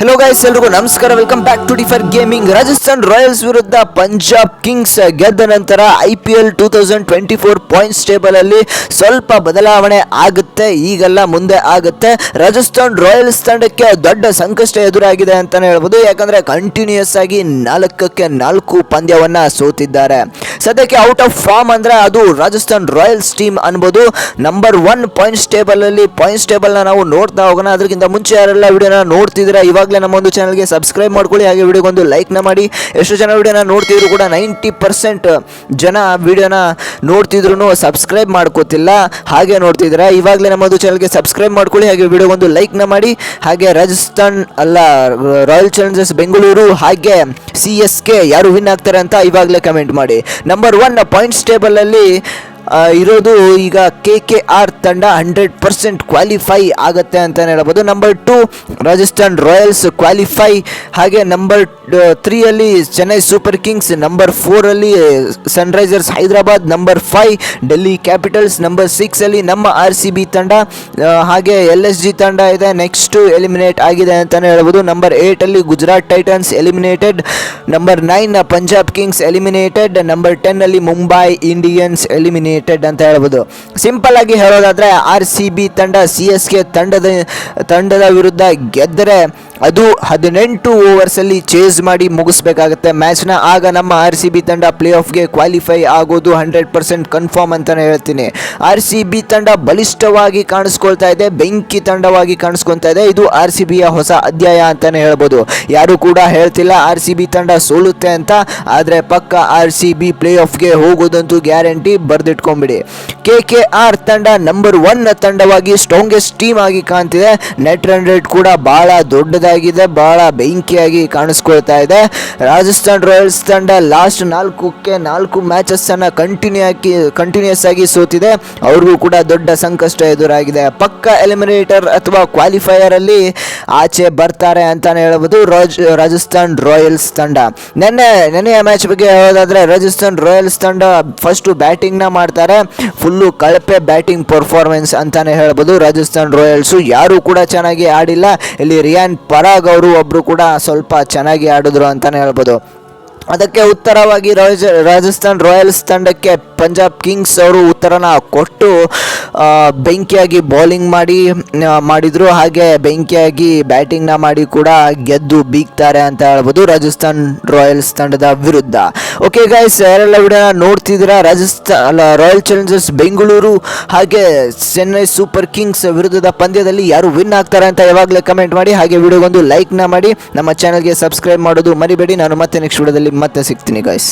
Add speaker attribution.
Speaker 1: Hello. Guys ಎಲ್ರಿಗೂ ನಮಸ್ಕಾರ. Welcome back to differ gaming Rajasthan Royals ವಿರುದ್ಧ ಪಂಜಾಬ್ ಕಿಂಗ್ಸ್ ಗೆದ್ದ ನಂತರ I P L two thousand twenty four points table ಅಲ್ಲಿ ಸ್ವಲ್ಪ ಬದಲಾವಣೆ ಆಗುತ್ತೆ, ಈಗೆಲ್ಲ ಮುಂದೆ ಆಗುತ್ತೆ. ರಾಜಸ್ಥಾನ್ ರಾಯಲ್ಸ್ ತಂಡಕ್ಕೆ ದೊಡ್ಡ ಸಂಕಷ್ಟ ಎದುರಾಗಿದೆ ಅಂತಾನೆ ಹೇಳ್ಬೋದು. ಯಾಕಂದ್ರೆ ಕಂಟಿನ್ಯೂಸ್ ಆಗಿ ನಾಲ್ಕಕ್ಕೆ ನಾಲ್ಕು ಪಂದ್ಯವನ್ನ ಸೋತಿದ್ದಾರೆ. ಸದ್ಯಕ್ಕೆ ಔಟ್ ಆಫ್ ಫಾರ್ಮ್ ಅಂದ್ರೆ ಅದು ರಾಜಸ್ಥಾನ್ ರಾಯಲ್ಸ್ ಟೀಮ್ ಅನ್ಬೋದು. ನಂಬರ್ ಒನ್ ಪಾಯಿಂಟ್ಸ್ ಟೇಬಲ್ ಅಲ್ಲಿ ಪಾಯಿಂಟ್ಸ್ ಟೇಬಲ್ನ ನಾವು ನೋಡ್ತಾ ಹೋಗೋಣ. ಅದಕ್ಕಿಂತ ಮುಂಚೆ ಯಾರೆಲ್ಲ ವಿಡಿಯೋನ ನೋಡ್ತಿದ್ರೆ ಇವಾಗಲೇ ನಮ್ಮ ಒಂದು ಚಾನಲ್ಗೆ ಸಬ್ಸ್ಕ್ರೈಬ್ ಮಾಡ್ಕೊಳ್ಳಿ. ಹಾಗೆ ವಿಡಿಯೋಗೊಂದು ಲೈಕ್ನ ಮಾಡಿ. ಎಷ್ಟು ಜನ ವಿಡಿಯೋನ ನೋಡ್ತಿದ್ರು ಕೂಡ ನೈಂಟಿ ಪರ್ಸೆಂಟ್ ಜನ ವೀಡಿಯೋನ ನೋಡ್ತಿದ್ರು ಸಬ್ಸ್ಕ್ರೈಬ್ ಮಾಡ್ಕೋತಿಲ್ಲ. ಹಾಗೆ ನೋಡ್ತಿದ್ರೆ ಇವಾಗಲೇ ನಮ್ಮ ಒಂದು ಚಾನಲ್ಗೆ ಸಬ್ಸ್ಕ್ರೈಬ್ ಮಾಡ್ಕೊಳ್ಳಿ. ಹಾಗೆ ವಿಡಿಯೋಗೊಂದು ಲೈಕ್ನ ಮಾಡಿ. ಹಾಗೆ ರಾಜಸ್ಥಾನ್ ಅಲ್ಲ ರಾಯಲ್ ಚಾಲೆಂಜರ್ಸ್ ಬೆಂಗಳೂರು ಹಾಗೆ ಸಿ ಎಸ್ ಕೆ ಯಾರು ವಿನ್ ಆಗ್ತಾರೆ ಅಂತ ಇವಾಗಲೇ ಕಮೆಂಟ್ ಮಾಡಿ. ನಂಬರ್ ಒನ್ ಪಾಯಿಂಟ್ಸ್ ಟೇಬಲಲ್ಲಿ ಇರೋದು ಈಗ ಕೆ ಕೆ ಆರ್ ತಂಡ ಹಂಡ್ರೆಡ್ ಪರ್ಸೆಂಟ್ ಕ್ವಾಲಿಫೈ ಆಗುತ್ತೆ ಅಂತಲೇ ಹೇಳ್ಬೋದು. Number two Rajasthan Royals qualify ಹಾಗೆ ನಂಬರ್ ತ್ರೀಯಲ್ಲಿ Chennai Super Kings number ಫೋರಲ್ಲಿ Sunrisers Hyderabad number five Delhi Capitals number ಸಿಕ್ಸಲ್ಲಿ ನಮ್ಮ ಆರ್ ಸಿ ಬಿ ತಂಡ ಹಾಗೆ ಎಲ್ ಎಸ್ ಜಿ ತಂಡ ಇದೆ. ನೆಕ್ಸ್ಟು ಎಲಿಮಿನೇಟ್ ಆಗಿದೆ ಅಂತಲೇ ಹೇಳ್ಬೋದು. Number ಏಯ್ಟಲ್ಲಿ Gujarat Titans eliminated number nine Punjab Kings eliminated number ಟೆನ್ನಲ್ಲಿ Mumbai Indians eliminated ಅಂತ ಹೇಳ್ಬೋದು. ಸಿಂಪಲ್ ಆಗಿ ಹೇಳೋದಾದರೆ ಆರ್ ಸಿ ಬಿ ತಂಡ ಸಿ ಎಸ್ ಕೆ ತಂಡದ ತಂಡದ ವಿರುದ್ಧ ಗೆದ್ದರೆ ಅದು ಹದಿನೆಂಟು ಓವರ್ಸಲ್ಲಿ ಚೇಸ್ ಮಾಡಿ ಮುಗಿಸ್ಬೇಕಾಗುತ್ತೆ. ಮ್ಯಾಚ್ನ ಆಗ ನಮ್ಮ ಆರ್ ಸಿ ಬಿ ತಂಡ ಪ್ಲೇ ಆಫ್ಗೆ ಕ್ವಾಲಿಫೈ ಆಗೋದು ಹಂಡ್ರೆಡ್ ಪರ್ಸೆಂಟ್ ಕನ್ಫರ್ಮ್ ಅಂತಲೇ ಹೇಳ್ತೀನಿ. ಆರ್ ಸಿ ಬಿ ತಂಡ ಬಲಿಷ್ಠವಾಗಿ ಕಾಣಿಸ್ಕೊಳ್ತಾ ಇದೆ, ಬೆಂಕಿ ತಂಡವಾಗಿ ಕಾಣಿಸ್ಕೊಳ್ತಾ ಇದೆ. ಇದು ಆರ್ ಸಿ ಬಿಯ ಹೊಸ ಅಧ್ಯಾಯ ಅಂತಲೇ ಹೇಳ್ಬೋದು. ಯಾರು ಕೂಡ ಹೇಳ್ತಿಲ್ಲ ಆರ್ ಸಿ ಬಿ ತಂಡ ಸೋಲುತ್ತೆ ಅಂತ, ಆದರೆ ಪಕ್ಕ ಆರ್ ಸಿ ಬಿ ಪ್ಲೇ ಆಫ್ಗೆ ಹೋಗೋದಂತೂ ಗ್ಯಾರಂಟಿ ಬರೆದಿಟ್ಕೊಂಬಿಡಿ. ಕೆ ಕೆ ಆರ್ ತಂಡ ನಂಬರ್ ಒನ್ ತಂಡವಾಗಿ ಸ್ಟ್ರಾಂಗೆಸ್ಟ್ ಟೀಮ್ ಆಗಿ ಕಾಣ್ತಿದೆ. ನೆಟ್ ರನ್ ರೇಟ್ ಕೂಡ ಬಹಳ ದೊಡ್ಡದಾಗಿದೆ ಬಹಳ ಬೆಂಕಿಯಾಗಿ ಕಾಣಿಸ್ಕೊಳ್ತಾ ಇದೆ. ರಾಜಸ್ಥಾನ್ ರಾಯಲ್ಸ್ ತಂಡ ಲಾಸ್ಟ್ ನಾಲ್ಕಕ್ಕೆ ನಾಲ್ಕು ಮ್ಯಾಚಸ್ ಅನ್ನ ಕಂಟಿನ್ಯೂ ಆಗಿ ಕಂಟಿನ್ಯೂಸ್ ಆಗಿ ಸೋತಿದೆ. ಅವ್ರಿಗೂ ಕೂಡ ದೊಡ್ಡ ಸಂಕಷ್ಟ ಎದುರಾಗಿದೆ. ಪಕ್ಕ ಎಲಿಮಿನೇಟರ್ ಅಥವಾ ಕ್ವಾಲಿಫೈಯರ್ ಅಲ್ಲಿ ಆಚೆ ಬರ್ತಾರೆ ಅಂತಾನೆ ಹೇಳಬಹುದು ರಾಜ್, ರಾಜಸ್ಥಾನ್ ರಾಯಲ್ಸ್ ತಂಡ. ನೆನ್ನೆ, ನೆನ್ನೆಯ ಮ್ಯಾಚ್ ಬಗ್ಗೆ ಹೇಳೋದಾದ್ರೆ ರಾಜಸ್ಥಾನ್ ರಾಯಲ್ಸ್ ತಂಡ ಫಸ್ಟ್ ಬ್ಯಾಟಿಂಗ್ನ ಮಾಡ್ತಾರೆ. ಫುಲ್ಲು ಕಳಪೆ ಬ್ಯಾಟಿಂಗ್ ಪರ್ಫಾರ್ಮೆನ್ಸ್ ಅಂತಾನೆ ಹೇಳಬಹುದು ರಾಜಸ್ಥಾನ್ ರಾಯಲ್ಸ್. ಯಾರು ಕೂಡ ಚೆನ್ನಾಗಿ ಆಡಿಲ್ಲ. ಇಲ್ಲಿ ರಿಯಾನ್ ಪರಾಗ್ ಅವರು ಒಬ್ರು ಕೂಡ ಸ್ವಲ್ಪ ಚೆನ್ನಾಗಿ ಆಡಿದ್ರು ಅಂತಾನೆ ಹೇಳ್ಬೋದು. ಅದಕ್ಕೆ ಉತ್ತರವಾಗಿ ರಾಜ, ರಾಜಸ್ಥಾನ್ ರಾಯಲ್ಸ್ ತಂಡಕ್ಕೆ ಪಂಜಾಬ್ ಕಿಂಗ್ಸ್ ಅವರು ಉತ್ತರನ ಕೊಟ್ಟು ಬೆಂಕಿಯಾಗಿ ಬೌಲಿಂಗ್ ಮಾಡಿ ಮಾಡಿದರು. ಹಾಗೆ ಬೆಂಕಿಯಾಗಿ ಬ್ಯಾಟಿಂಗ್ನ ಮಾಡಿ ಕೂಡ ಗೆದ್ದು ಬೀಗ್ತಾರೆ ಅಂತ ಹೇಳ್ಬೋದು ರಾಜಸ್ಥಾನ್ ರಾಯಲ್ಸ್ ತಂಡದ ವಿರುದ್ಧ. ಓಕೆ ಗಾಯ್ಸ್ ಯಾರೆಲ್ಲ ವಿಡಿಯೋನ ನೋಡ್ತಿದ್ದೀರಾ ರಾಜಸ್ಥಾನ್ ರಾಯಲ್ ಚಾಲೆಂಜರ್ಸ್ ಬೆಂಗಳೂರು ಹಾಗೆ ಚೆನ್ನೈ ಸೂಪರ್ ಕಿಂಗ್ಸ್ ವಿರುದ್ಧದ ಪಂದ್ಯದಲ್ಲಿ ಯಾರು ವಿನ್ ಆಗ್ತಾರೆ ಅಂತ ಯಾವಾಗಲೇ ಕಮೆಂಟ್ ಮಾಡಿ, ಹಾಗೆ ವಿಡಿಯೋಗೊಂದು ಲೈಕ್ನ ಮಾಡಿ. ನಮ್ಮ ಚಾನಲ್ಗೆ ಸಬ್ಸ್ಕ್ರೈಬ್ ಮಾಡೋದು ಮರಿಬೇಡಿ. ನಾನು ಮತ್ತೆ ನೆಕ್ಸ್ಟ್ ವಿಡಿಯೋದಲ್ಲಿ ಮತ್ತೆ ಸಿಗ್ತೀನಿ ಗೈಸ್